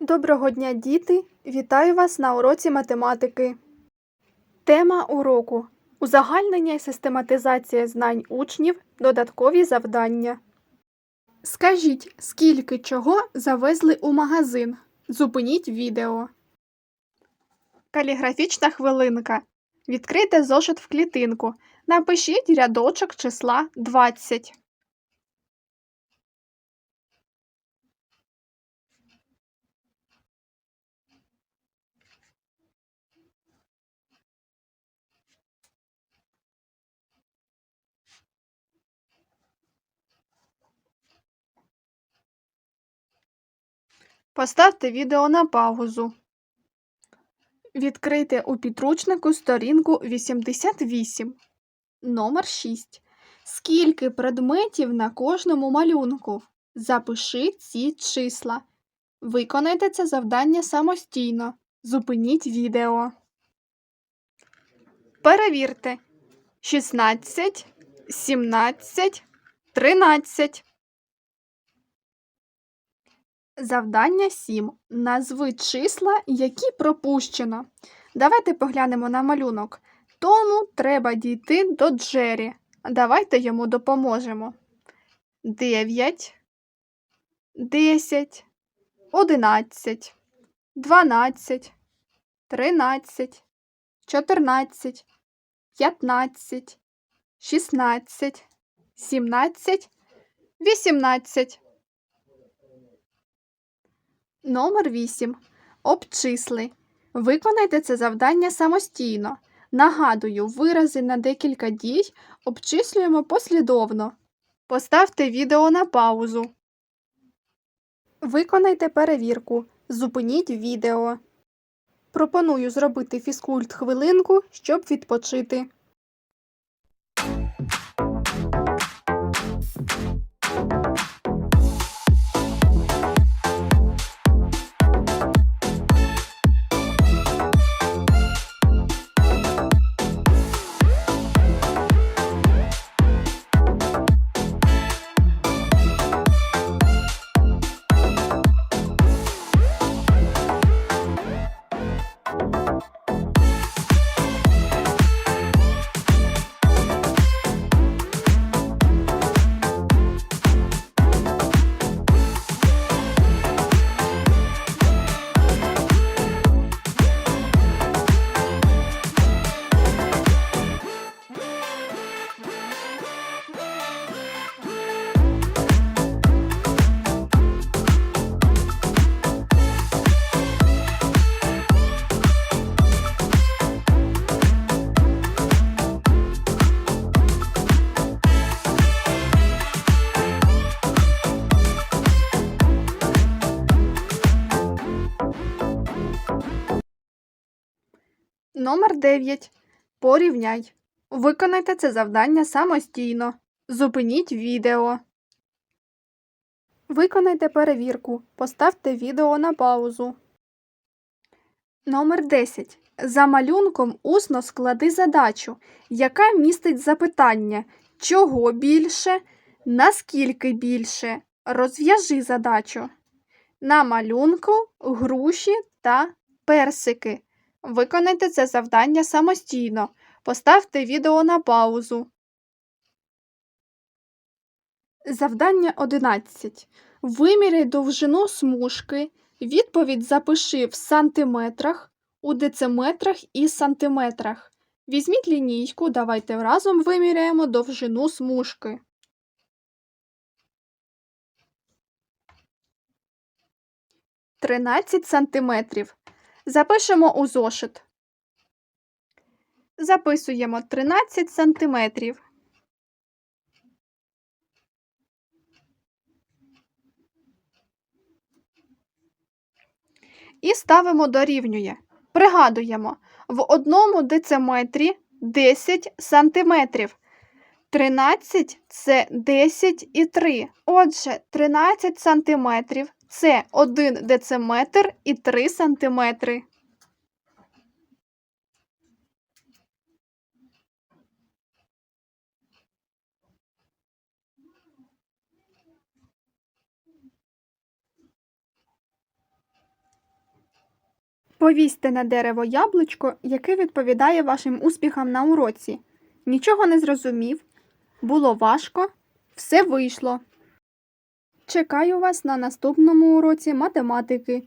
Доброго дня, діти! Вітаю вас на уроці математики. Тема уроку узагальнення і систематизація знань учнів, додаткові завдання. Скажіть, скільки чого завезли у магазин? Зупиніть відео. Каліграфічна хвилинка. Відкрийте зошит в клітинку. Напишіть рядочок числа 20. Поставте відео на паузу. Відкрийте у підручнику сторінку 88. Номер 6. Скільки предметів на кожному малюнку? Запиши ці числа. Виконайте це завдання самостійно. Зупиніть відео. Перевірте. 16, 17, 13. Завдання 7. Назви числа, які пропущено. Давайте поглянемо на малюнок. Тому треба дійти до Джері. Давайте йому допоможемо. 9, 10, 11, 12, 13, 14, 15, 16, 17, 18. Номер 8. Обчисли. Виконайте це завдання самостійно. Нагадую, вирази на декілька дій обчислюємо послідовно. Поставте відео на паузу. Виконайте перевірку. Зупиніть відео. Пропоную зробити фізкульт хвилинку, щоб відпочити. Номер 9. Порівняй. Виконайте це завдання самостійно. Зупиніть відео. Виконайте перевірку. Поставте відео на паузу. Номер 10. За малюнком усно склади задачу, яка містить запитання чого більше, наскільки більше. Розв'яжи задачу. На малюнку груші та персики. Виконайте це завдання самостійно. Поставте відео на паузу. Завдання 11. Виміряй довжину смужки. Відповідь запиши в сантиметрах, у дециметрах і сантиметрах. Візьміть лінійку, давайте разом виміряємо довжину смужки. Тринадцять сантиметрів. Запишемо у зошит. Записуємо 13 сантиметрів. І ставимо дорівнює. Пригадуємо, в одному дециметрі 10 сантиметрів. 13 це 10 і 3. Отже, 13 сантиметрів це 1 дециметр і 3 сантиметри. Повісьте на дерево яблучко, яке відповідає вашим успіхам на уроці. Нічого не зрозумів. Було важко. Все вийшло. Чекаю вас на наступному уроці математики.